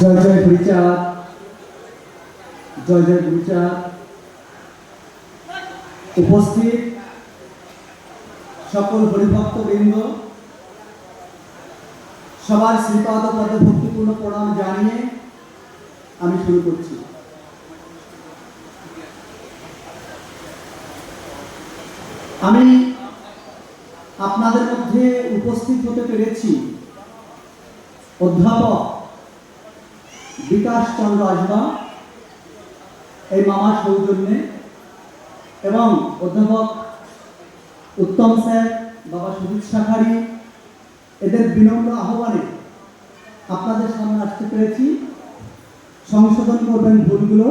জয় জয় গুরুচাঁদ। জয় জয় গুরুচাঁদ। উপস্থিত সকল হরিভক্তবৃন্দ, সবার শ্রীপাদ পদে ভক্তিপূর্ণ প্রণাম জানিয়ে আমি শুরু করছি। আমি আপনাদের মধ্যে উপস্থিত হতে পেরেছি অধ্যাপক বিকাশ চন্দ্র আসবা এই মামার সৌজন্যে। এবং অধ্যাপক উত্তম স্যার, বাবা সুজিত শাখারি, এদের বিনম্র আহ্বানে আপনাদের সামনে আসতে পেরেছি। সংশোধন করবেন ভুলগুলো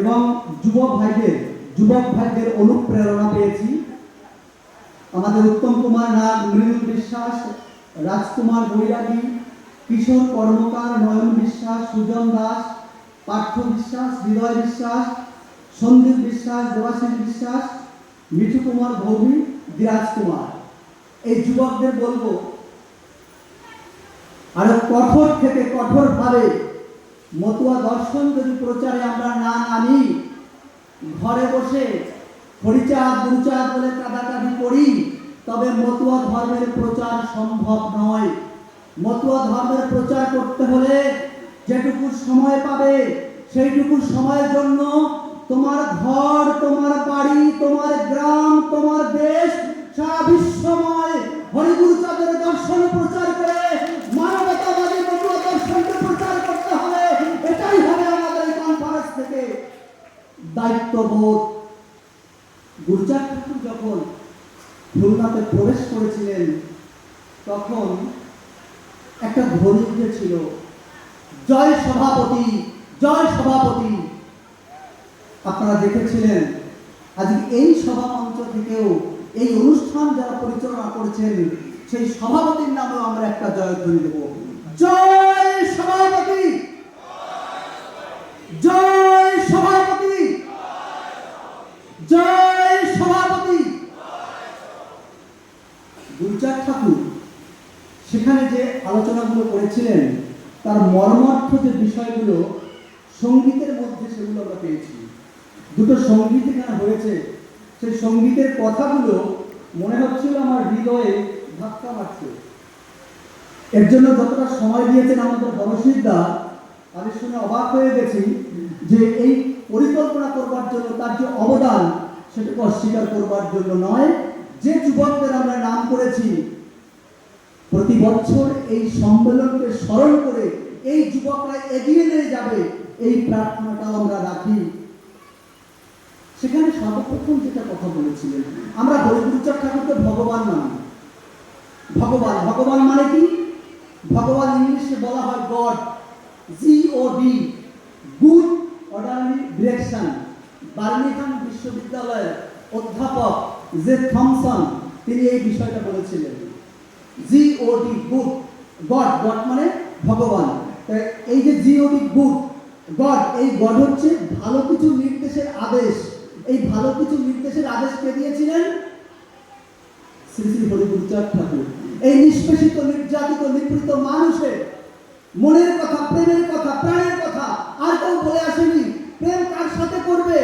এবং যুবক ভাইদের যুবক ভাইদের অনুপ্রেরণা পেয়েছি। আমাদের উত্তম কুমার নাগ মৃদুল বিশ্বাস, রাজকুমার বৈরাগী কিশোর কর্মকার নয়ন বিশ্বাস, সুজন দাস, পার্থ বিশ্বাস, হৃদয় বিশ্বাস, সন্দীপ বিশ্বাস দেবাশিস বিশ্বাস, মিঠু কুমার ভৌমি বিরাজ কুমার। এই যুবকদের বলব, আরও কঠোর থেকে কঠোর ভাবে মতুয়া দর্শন যদি প্রচারে আমরা না নামি ঘরে বসে হরিচাঁদ গুরুচাঁদ বলে কাদাকাদি করি, তবে মতুয়া ধর্মের প্রচার সম্ভব নয়। মতুয়া ধর্মের প্রচার করতে হলে যেটুকু সময় পাবে সেইটুকু সময়ের জন্য তোমার ঘর, তোমার বাড়ি তোমার গ্রাম তোমার দেশ সারা বিশ্বময় হরিগুরুচাঁদের দর্শন প্রচার করে মানবতাবাদী মতুয়া দর্শনকে প্রচার করতে হবে এটাই হবে আমাদের এই কনফারেন্স থেকে দায়িত্ববোধ গুরুচাঁদ ঠাকুর যখন খুলনাতে প্রবেশ করেছিলেন তখন একটা ধ্বনি উঠেছিল জয় সভাপতি, জয় সভাপতি। আপনারা দেখেছিলেন আজকে এই সভা মঞ্চ থেকেও এই অনুষ্ঠান যারা পরিচালনা করেছেন, সেই সভাপতির নামেও আমরা একটা জয়ধ্বনি দেব। জয় সভাপতি! জয় সভাপতি! জয় সভাপতি! গুরুচাঁদ ঠাকুর, সেখানে যে আলোচনাগুলো করেছিলেন তার মর্মার্থ যে বিষয়গুলো সঙ্গীতের মধ্যে সেগুলো আমরা পেয়েছি। দুটো সংগীত এখানে হয়েছে। সেই সঙ্গীতের কথাগুলো মনে হচ্ছিল আমার হৃদয়ে ধাক্কা মারছে। এর জন্য যতটা সময় দিয়েছেন আমাদের বনশিদা আমি শুনে অবাক হয়ে গেছি যে এই পরিকল্পনা করবার জন্য, তার যে অবদান, সেটাকে অস্বীকার করবার জন্য নয়। যে যুবকদের আমরা নাম করেছি প্রতি বছর এই সম্মেলনকে স্মরণ করে এই যুবকরা এগিয়ে নিয়ে যাবে, এই প্রার্থনাটাও আমরা রাখি। সেখানে সর্বপ্রথম যেটা কথা বলেছিলেন, আমরা হরিগুরুচার ঠাকুরকে ভগবান নাম। ভগবান ভগবান মানে কি? ভগবান ইংলিশে বলা হয় God, G O D, good orderly direction, Birmingham বিশ্ববিদ্যালয়ের অধ্যাপক জে থমসন, তিনি এই বিষয়টা বলেছিলেন। G O good God God মানে ভগবান। এই যে জি ও গুড গড এই গড হচ্ছে ভালো কিছু নির্দেশের আদেশ। এই ভালো কিছু নির্দেশের আদেশ কে দিয়েছিলেন? শ্রী শ্রী হরিগুরুচাঁদ ঠাকুর। এই নিষ্পেষিত, নির্যাতিত, নিপীড়িত মানুষের মনের কথা, প্রেমের কথা, প্রাণের কথা আর কেউ বলে আসেনি। প্রেম কার সাথে করবে?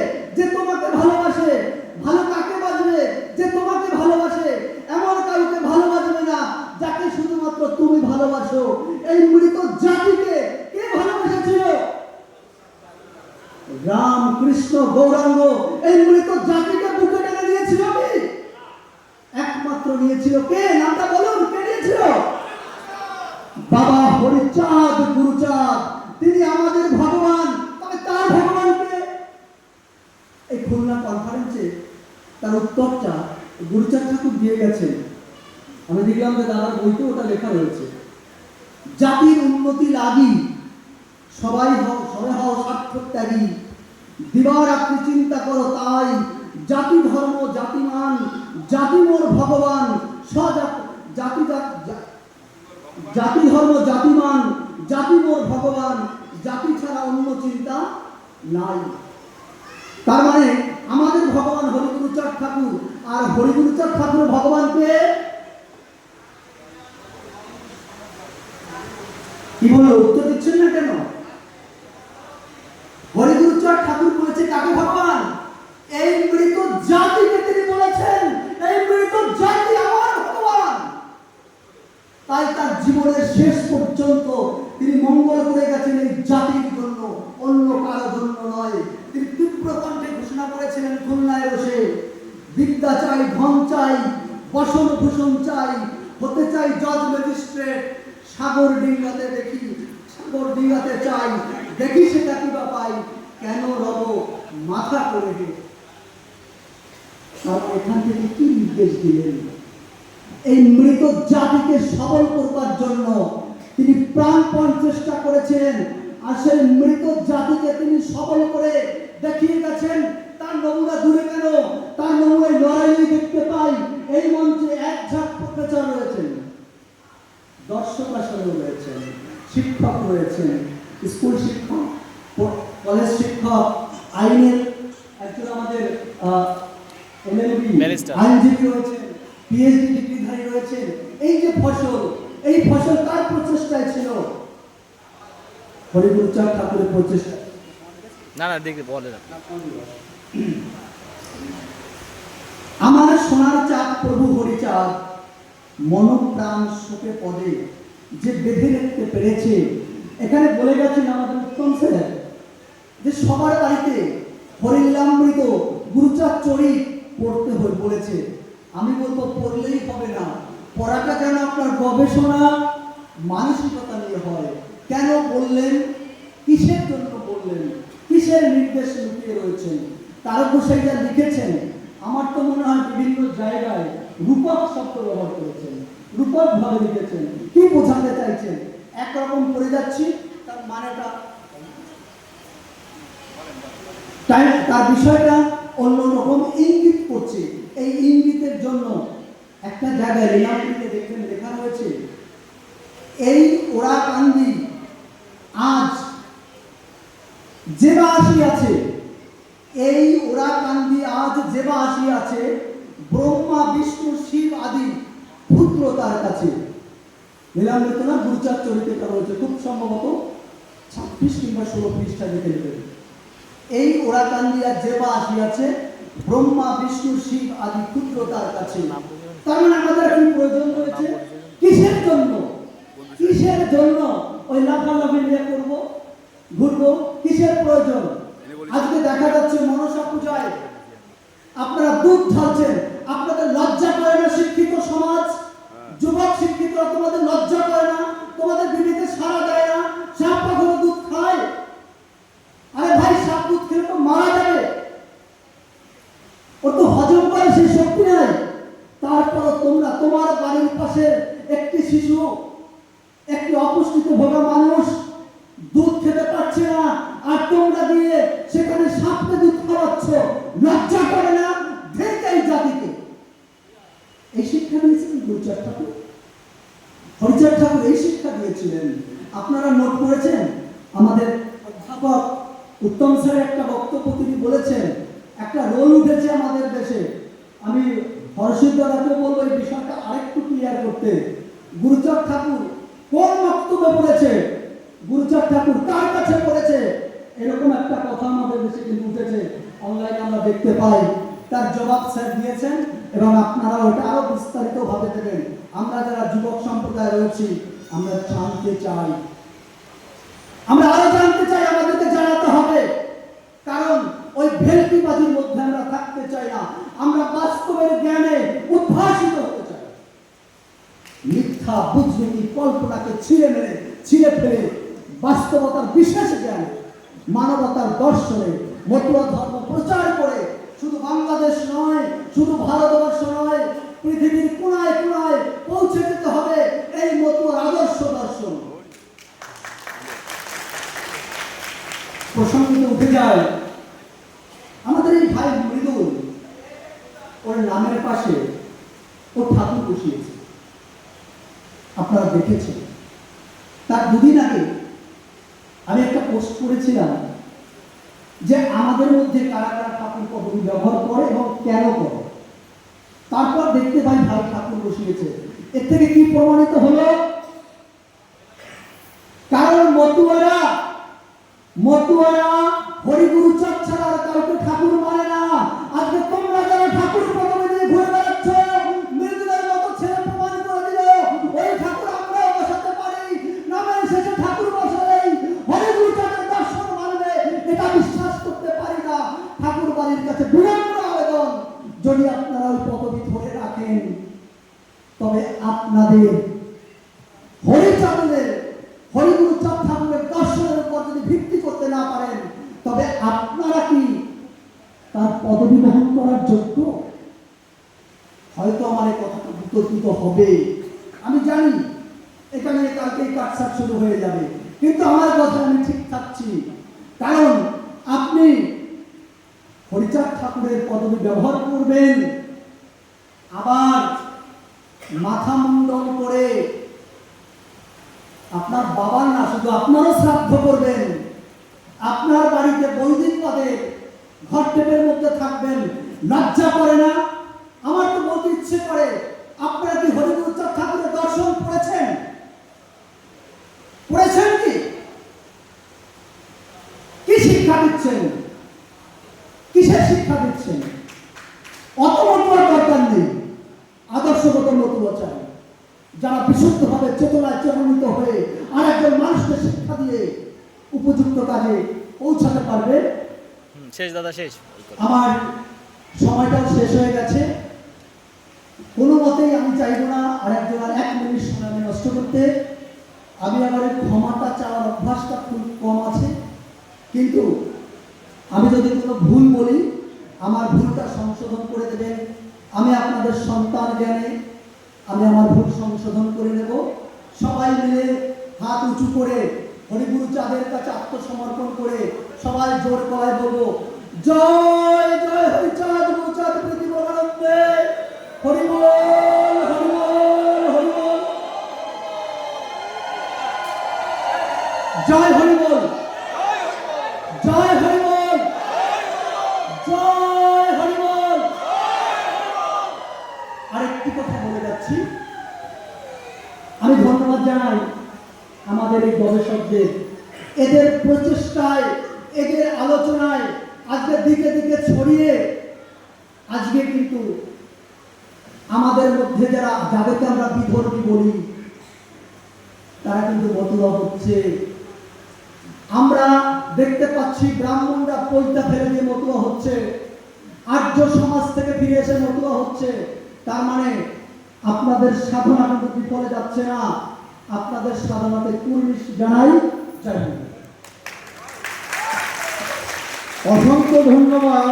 কৃষ্ণ গৌরাঙ্গ, এই মৃত জাতিকে বুকে টেনে নিয়েছিল কি? একমাত্র নিয়েছিল কে? নামটা বলুন, কে নিয়েছিল? বাবা হরিচাঁদ গুরুচাঁদ। তিনি আমাদের ভগবান। তবে তার এই খুলনা কনফারেন্সে তার উত্তরটা গুরুচাঁদ ঠাকুর দিয়ে গেছেন। আমি দেখলাম যে দাদার বইতে ওটা লেখা রয়েছে। জাতির উন্নতি লাগি, সবাই হও সবাই হও স্বার্থ ত্যাগী দিবারাত্রি চিন্তা করো তাই। জাতি ধর্ম জাতিমান জাতি মোর ভগবান জাতি জাত- ধর্ম জাতিমান জাতি মোর ভগবান, জাতি ছাড়া অন্য চিন্তা নাই। তার মানে আমাদের ভগবান হরিগুরুচাঁদ ঠাকুর, আর হরিগুরুচাঁদ ঠাকুর ভগবানকে কি বলল? উত্তর দিচ্ছেন না কেন হরিগুরুচার ঠাকুর বলেছে কাকে ভগবান এই মৃত জাতিকে তিনি বলেছেন এই মৃত জাতি আমার ভগবান তাই তার জীবনের শেষ পর্যন্ত তিনি মঙ্গল করে গেছেন এই জাতির জন্য অন্য কারও জন্য নয় তিনি তীব্র কণ্ঠে ঘোষণা করেছিলেন খুলনায় বসে বিদ্যা চাই ধন চাই বসন ভূষণ চাই, হতে চাই জজ ম্যাজিস্ট্রেট। সাগর ডিঙ্গাতে দেখি, সাগর ডিঙ্গাতে চাই। দেখি সেটা কি বা পাই, কেন রব মাথা করে হে। তারা এখান থেকে কি নির্দেশ দিলেন? এই মৃত জাতিকে সবল করবার জন্য তিনি প্রাণপণ চেষ্টা করেছিলেন আর সেই মৃত জাতিকে তিনি সবল করে দেখিয়ে গেছেন, তার নমুনা দূরে কেন? তার নমুনায় লড়াই দেখতে পাই। এই মঞ্চে এক ঝাঁক প্রফেসর রয়েছেন দর্শক আসলে রয়েছেন শিক্ষক রয়েছেন স্কুল শিক্ষক কলেজ শিক্ষক আইনের একজন আমাদের. আইনজীবী রয়েছেন পিএইচডি ডিগ্রিধারী রয়েছেন এই যে ফসল এই ফসল কার প্রচেষ্টায় ছিল? হরিগুরুচাঁদ ঠাকুরের প্রচেষ্টা না না দেখে বলে না আমার সোনার চাঁদ প্রভু হরিচাঁদ, মনপ্রাণ শোকে পদে যে বেঁধে রাখতে পেরেছে। এখানে বলে গেছেন আমাদের উত্তম স্যার, যে সবার বাড়িতে হরিলামৃত গুরুচার চরিত পড়তে হয়ে বলেছে। আমি বলব, পড়লেই হবে না। পড়াটা যেন আপনার গবেষণা, মানসিকতা নিয়ে হয়। কেন বললেন? কিসের জন্য বললেন? কিসের নির্দেশ লুকিয়ে রয়েছেন? তার গোসাই যা লিখেছেন আমার তো মনে হয় বিভিন্ন জায়গায় রূপক শব্দ ব্যবহার করেছেন, রূপক ভাবে লিখেছেন, কি বোঝাতে চাইছেন? একরকম করে যাচ্ছি, তার মানেটা তাই তার বিষয়টা অন্যরকম ইঙ্গিত করছে। এই ইঙ্গিতের জন্য একটা জায়গায় রিনামটিতে দেখবেন লেখা রয়েছে, এই ওরা কান্দি আজ যেবা আসিয়াছে, এই ওরা কান্দি যেবা আসিয়াছে ব্রহ্মা, বিষ্ণু, শিব আদি পুত্র তার কাছে। না গুরুচার চরিত্রটা রয়েছে খুব সম্ভবত ছাব্বিশ কিংবা ষোলো পৃষ্ঠা এই আসিয়াছে, ব্রহ্মা, বিষ্ণু, শিব আদি পুত্র তার কাছে। তার মানে আমাদের কি প্রয়োজন রয়েছে কিসের জন্য? কিসের জন্য ওই লাফালাফি নিয়ে করব? ঘুরবো? কিসের প্রয়োজন? আজকে দেখা যাচ্ছে মনসা পূজায় আপনারা দুধ ঢালছেন। আপনাদের লজ্জা করে না শিক্ষিত সমাজ? যুবক শিক্ষিত তোমাদের লজ্জা করে না? তোমাদের বিবেকে সারা দেয় না? সাপ পাখনো দুধ খায়? আরে ভাই সাপ দুধ খেলে তো মারা যাবে। ওর তো হজম করে সেই শক্তি নাই। তারপর তোমরা তোমার বাড়ির পাশে একটি শিশু একটি অপুষ্টিতে ভোগা মানুষ উত্তম স্যার একটা বক্তব্য তিনি বলেছেন, একটা রোল উঠেছে আমাদের দেশে। আমি হর্ষিদ্দাকে বলব এই বিষয়টা আরেকটু ক্লিয়ার করতে। গুরুচাঁদ ঠাকুর কোন বক্তব্যে পড়েছে? গুরুচাঁদ ঠাকুর কার কাছে পড়েছে? এরকম একটা কথা আমাদের দেশে কিন্তু উঠেছে। অনলাইনে আমরা দেখতে পাই। তার জবাব স্যার দিয়েছেন এবং আপনারা ওটা আরও বিস্তারিত ভাবে দেবেন আমরা যারা যুবক সম্প্রদায় রয়েছি, আমরা জানতে চাই। আমরা আরও জানতে চাই আমাদেরকে জানাতে হবে কারণ ওই ভেলকিবাজির মধ্যে আমরা থাকতে চাই না আমরা বাস্তবের জ্ঞানে উদ্ভাসিত হতে চাই মিথ্যা বুঝরুকি কল্পনাকে ছিঁড়ে মেরে, ছিঁড়ে ফেলে বাস্তবতার বিশেষ জ্ঞান, মানবতার দর্শনে মতুয়া ধর্ম প্রচার করে শুধু বাংলাদেশ নয়, শুধু ভারতবর্ষ নয়, পৃথিবীর কোনায় কোনায় পৌঁছে দিতে হবে এই মতুয়ার আদর্শ দর্শন প্রসঙ্গিত উঠে যায় আমাদের এই ভাই মৃদুল ওর নামের পাশে ও ঠাকুর বসিয়েছে আপনারা দেখেছেন তার দুদিন আগে আমি একটা পোস্ট করেছিলাম যে আমাদের মধ্যে কারা কারা ঠাকুর পদবি ব্যবহার করে এবং কেন করে। তারপর দেখতে পাই ভাই ঠাকুর বসিয়েছে। এর থেকে কি প্রমাণিত হলো? কারণ মতুয়ারা মতুয়ারা হয়তো আমার এই কথাটা বিতর্কিত হবে। আমি জানি, এখানে কালকেই কাটসাট শুরু হয়ে যাবে। কিন্তু আমার কথা আমি ঠিক থাকছি। কারণ আপনি হরিচাঁদ ঠাকুরের পদবি ব্যবহার করবেন, আবার মাথা মুন্ডন করে আপনার বাবার না, শুধু আপনারও শ্রাদ্ধ করবেন। আপনার বাড়িতে বৈদিক পদে ঘর টেপের মধ্যে থাকবেন। লজ্জা করে না? করে আপনারা কি হরিগুরু ঠাকুরের দর্শন করেছেন পড়েছেন কি? কি শিক্ষা দিচ্ছেন? কিসের শিক্ষা দিচ্ছেন? অত মতুয়ার দরকার নেই। আদর্শগত মতুয়া চাই। যারা বিশুদ্ধভাবে চেতনায় চেতনিত হয়ে আর একজন মানুষকে শিক্ষা দিয়ে উপযুক্ত কাজে পৌঁছাতে পারবে? শেষ দাদা শেষ। আমার সময়টাও শেষ হয়ে গেছে। কোনো মতেই আমি চাইব না আর একজন আর এক মিনিট সময় আমি নষ্ট করতে। আমি আমার ক্ষমাটা চাওয়ার অভ্যাসটা খুব কম আছে। কিন্তু আমি যদি কোনো ভুল বলি, আমার ভুলটা সংশোধন করে দেবেন। আমি আপনাদের সন্তান জ্ঞানে, আমি আমার ভুল সংশোধন করে নেব। সবাই মিলে হাত উঁচু করে, হরিগুরু চাঁদের কাছে আত্মসমর্পণ করে সবাই জোর গলায় বলব, জয় জয় হরিচাঁদ, গুরুচাঁদ হরিবল হরিবল হরিবল জয় জয় হরিবল। জয় হরিবল আরেকটি কথা বলে যাচ্ছি। আমি ধন্যবাদ জানাই আমাদের এই গবেষকদের। এদের প্রচেষ্টায়, এদের আলোচনায় আজকে দিকে দিকে ছড়িয়ে, আজকে কিন্তু আমাদের মধ্যে যারা, যাদেরকে আমরা বিধর্মী বলি, তারা কিন্তু মতুয়া হচ্ছে। আমরা দেখতে পাচ্ছি ব্রাহ্মণরা পৈতা ফেলে দিয়ে মতুয়া হচ্ছে। আর্য সমাজ থেকে ফিরে এসে মতুয়া হচ্ছে। তার মানে আপনাদের সাধনা কিন্তু বিফলে যাচ্ছে না। আপনাদের সাধনাতে কুর্নিশ জানাই হিন্দ। অসংখ্য ধন্যবাদ।